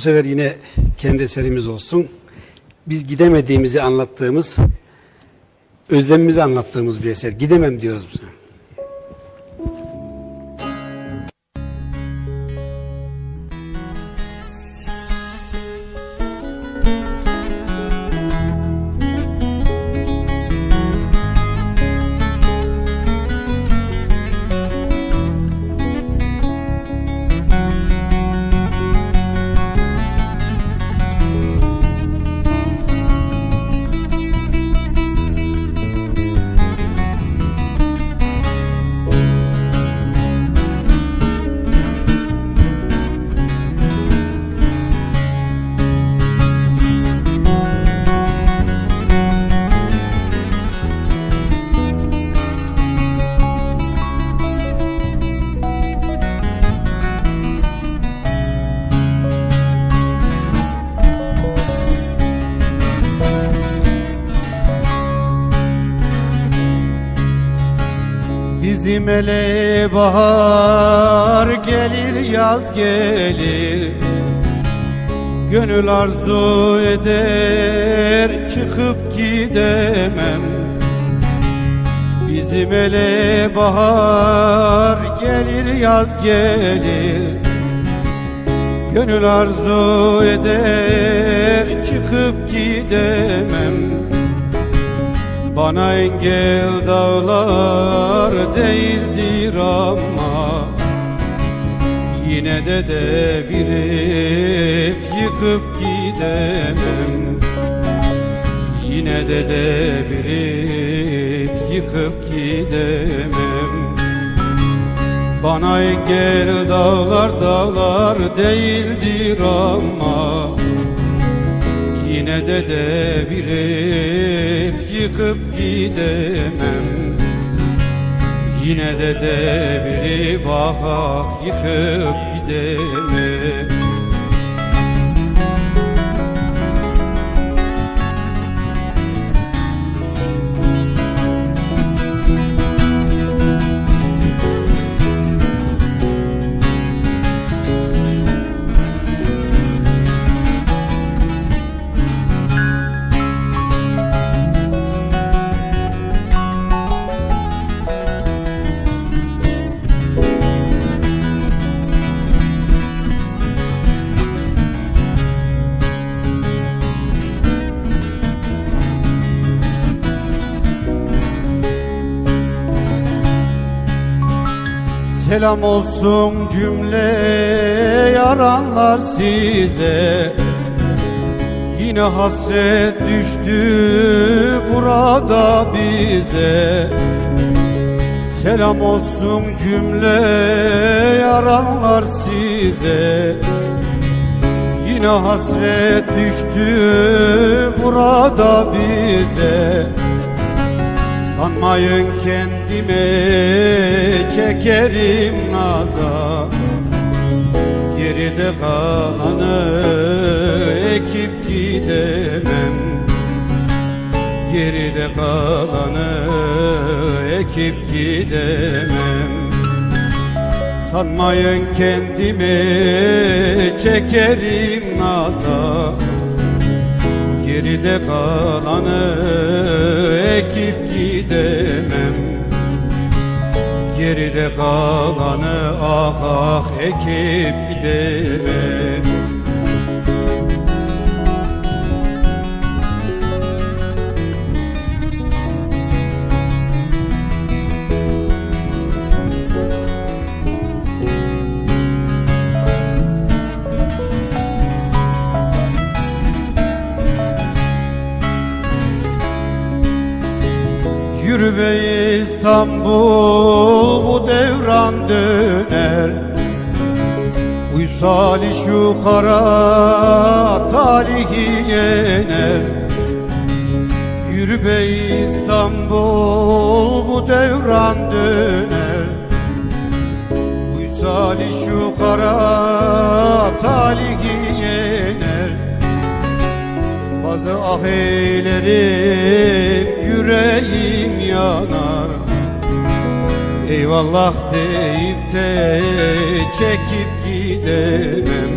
Bu sefer yine kendi eserimiz olsun. Biz gidemediğimizi anlattığımız, özlemimizi anlattığımız bir eser. Gidemem diyoruz biz. Bizim ele bahar gelir yaz gelir. Gönül arzu eder çıkıp gidemem. Bizim ele bahar gelir yaz gelir. Gönül arzu eder bana engel dağlar değildir ama Yine de devirip yıkıp gidemem. Yine de devirip yıkıp gidemem. Bana engel dağlar dağlar değildir ama Yine de devirip yıkıp gidemem. Yine de devirip ah ah yıkıp gidemem Selam olsun cümle yaranlar size. Yine hasret düştü burada bize. Selam olsun cümle yaranlar size. Yine hasret düştü burada bize. Sanmayın kendime çekerim naza Geride kalanı ekip gidemem Geride kalanı ekip gidemem Sanmayın kendime çekerim naza Geride kalanı ekip gidemem Geride kalanı ah ah ekip gidemem Yürü be İstanbul bu devran döner. Uysali şu kara talihi yener. Yürü be İstanbul bu devran döner. Uysali şu kara talihi yener. Bazı ah eylerim yüreğim yanar. Eyvallah deyip de çekip gidemem